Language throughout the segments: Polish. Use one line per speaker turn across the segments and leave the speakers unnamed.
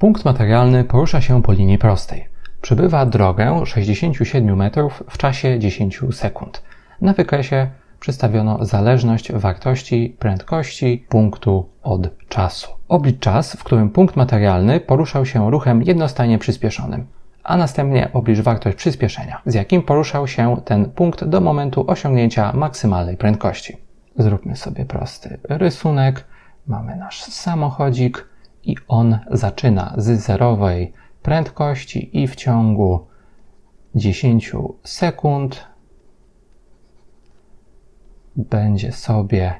Punkt materialny porusza się po linii prostej. Przebywa drogę 67 metrów w czasie 10 sekund. Na wykresie przedstawiono zależność wartości prędkości punktu od czasu. Oblicz czas, w którym punkt materialny poruszał się ruchem jednostajnie przyspieszonym, a następnie oblicz wartość przyspieszenia, z jakim poruszał się ten punkt do momentu osiągnięcia maksymalnej prędkości. Zróbmy sobie prosty rysunek. Mamy nasz samochodzik i on zaczyna z zerowej prędkości i w ciągu 10 sekund będzie sobie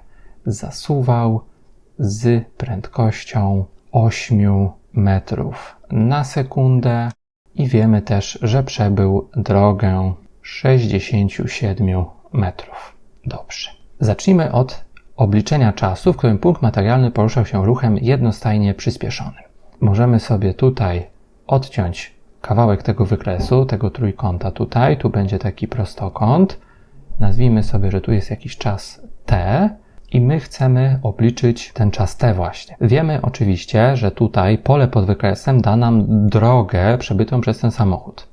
zasuwał z prędkością 8 metrów na sekundę i wiemy też, że przebył drogę 67 metrów. Dobrze. Zacznijmy od obliczenia czasu, w którym punkt materialny poruszał się ruchem jednostajnie przyspieszonym. Możemy sobie tutaj odciąć kawałek tego wykresu, tego trójkąta tutaj, tu będzie taki prostokąt. Nazwijmy sobie, że tu jest jakiś czas t i my chcemy obliczyć ten czas t właśnie. Wiemy oczywiście, że tutaj pole pod wykresem da nam drogę przebytą przez ten samochód.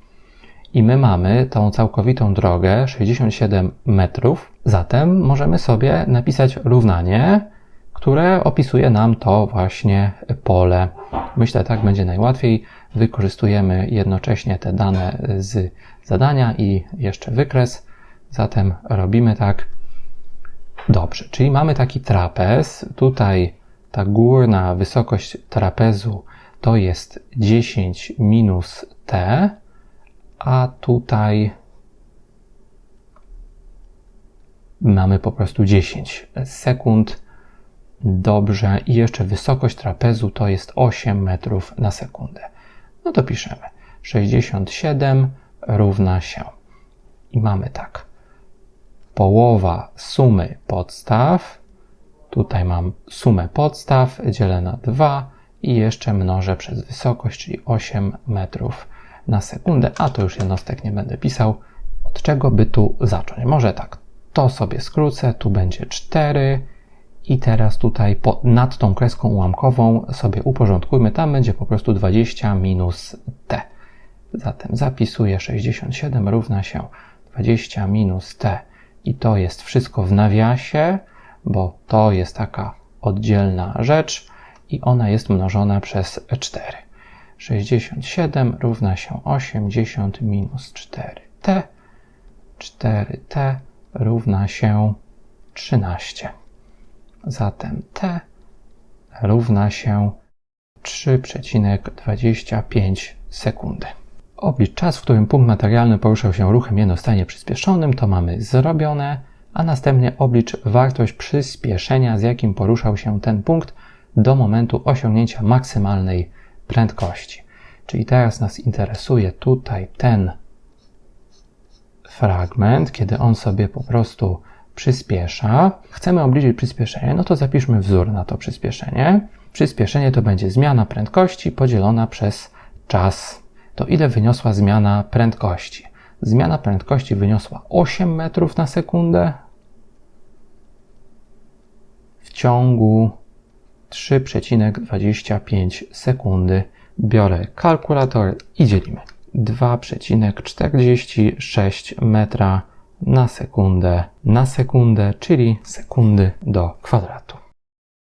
I my mamy tą całkowitą drogę 67 metrów, zatem możemy sobie napisać równanie, które opisuje nam to właśnie pole. Myślę, tak będzie najłatwiej. Wykorzystujemy jednocześnie te dane z zadania i jeszcze wykres. Zatem robimy tak. Dobrze, czyli mamy taki trapez. Tutaj ta górna wysokość trapezu to jest 10 minus t, a tutaj mamy po prostu 10 sekund. Dobrze, i jeszcze wysokość trapezu to jest 8 metrów na sekundę. No to piszemy 67 równa się. I mamy tak. Połowa sumy podstaw, tutaj mam sumę podstaw, dzielę na 2 i jeszcze mnożę przez wysokość, czyli 8 metrów na sekundę, a to już jednostek nie będę pisał. Od czego by tu zacząć? Może tak, to sobie skrócę, tu będzie 4 i teraz tutaj po, nad tą kreską ułamkową sobie uporządkujmy, tam będzie po prostu 20 minus t. Zatem zapisuję 67 równa się 20 minus t i to jest wszystko w nawiasie, bo to jest taka oddzielna rzecz i ona jest mnożona przez 4. 67 równa się 80 minus 4t. 4t równa się 13. Zatem t równa się 3,25 sekundy. Oblicz czas, w którym punkt materialny poruszał się ruchem jednostajnie przyspieszonym, to mamy zrobione, a następnie oblicz wartość przyspieszenia, z jakim poruszał się ten punkt do momentu osiągnięcia maksymalnej prędkości. Czyli teraz nas interesuje tutaj ten fragment, kiedy on sobie po prostu przyspiesza. Chcemy obliczyć przyspieszenie, no to zapiszmy wzór na to przyspieszenie. Przyspieszenie to będzie zmiana prędkości podzielona przez czas. To ile wyniosła zmiana prędkości? Zmiana prędkości wyniosła 8 metrów na sekundę w ciągu 3,25 sekundy. Biorę kalkulator i dzielimy. 2,46 metra na sekundę na sekundę, czyli sekundy do kwadratu.